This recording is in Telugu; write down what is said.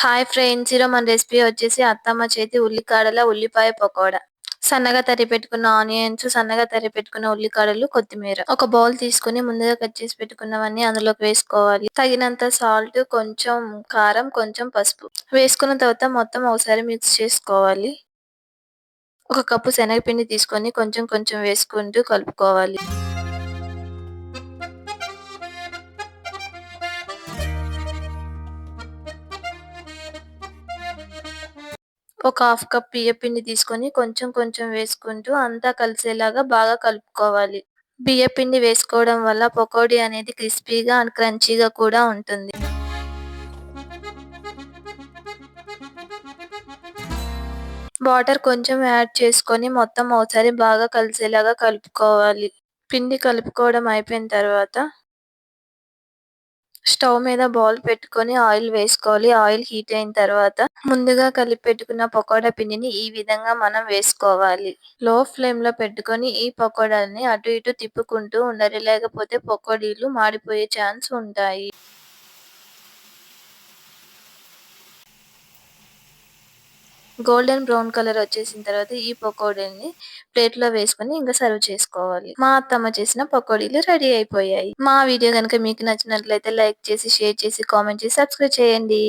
హాయ్ ఫ్రెండ్స్ ఈరోజు మన రెసిపీ వచ్చేసి అత్తమ్మ చేతి ఉల్లికాడల ఉల్లిపాయ పకోడా. సన్నగా తరి పెట్టుకున్న ఆనియన్స్ సన్నగా తరి పెట్టుకున్న ఉల్లికాడలు కొత్తిమీర. ఒక బౌల్ తీసుకుని ముందుగా కట్ చేసి పెట్టుకున్నవన్నీ అందులోకి వేసుకోవాలి. తగినంత సాల్ట్ కొంచెం కారం కొంచెం పసుపు. వేసుకున్న తర్వాత మొత్తం ఒకసారి మిక్స్ చేసుకోవాలి. ఒక కప్పు శనగపిండి తీసుకొని కొంచెం కొంచెం వేసుకుంటూ కలుపుకోవాలి. ఒక హాఫ్ కప్ బియ్యపిండి తీసుకొని కొంచెం కొంచెం వేసుకుంటూ అంతా కలిసేలాగా బాగా కలుపుకోవాలి. బియ్యపిండి వేసుకోవడం వల్ల పకోడీ అనేది క్రిస్పీగా అండ్ క్రంచీగా కూడా ఉంటుంది. వాటర్ కొంచెం యాడ్ చేసుకొని మొత్తం ఒకసారి బాగా కలిసేలాగా కలుపుకోవాలి. పిండి కలుపుకోవడం అయిపోయిన తర్వాత స్టవ్ మీద బౌల్ పెట్టుకొని ఆయిల్ వేసుకోవాలి. ఆయిల్ హీట్ అయిన తర్వాత ముందుగా కలిపి పెట్టుకున్న పకోడా పిండిని ఈ విధంగా మనం వేసుకోవాలి. లో ఫ్లేమ్లో పెట్టుకొని ఈ పకోడాని అటు ఇటు తిప్పుకుంటూ ఉండాలి లేకపోతే పకోడీలు మాడిపోయే ఛాన్స్ ఉంటాయి. గోల్డెన్ బ్రౌన్ కలర్ వచ్చేసిన తర్వాత ఈ పకోడీని ప్లేట్లో వేసుకొని ఇంకా సర్వ్ చేసుకోవాలి. మా అత్తమ్మ చేసిన పకోడీలు రెడీ అయిపోయాయి. మా వీడియో కనుక మీకు నచ్చినట్లయితే లైక్ చేసి షేర్ చేసి కామెంట్ చేసి సబ్స్క్రైబ్ చేయండి.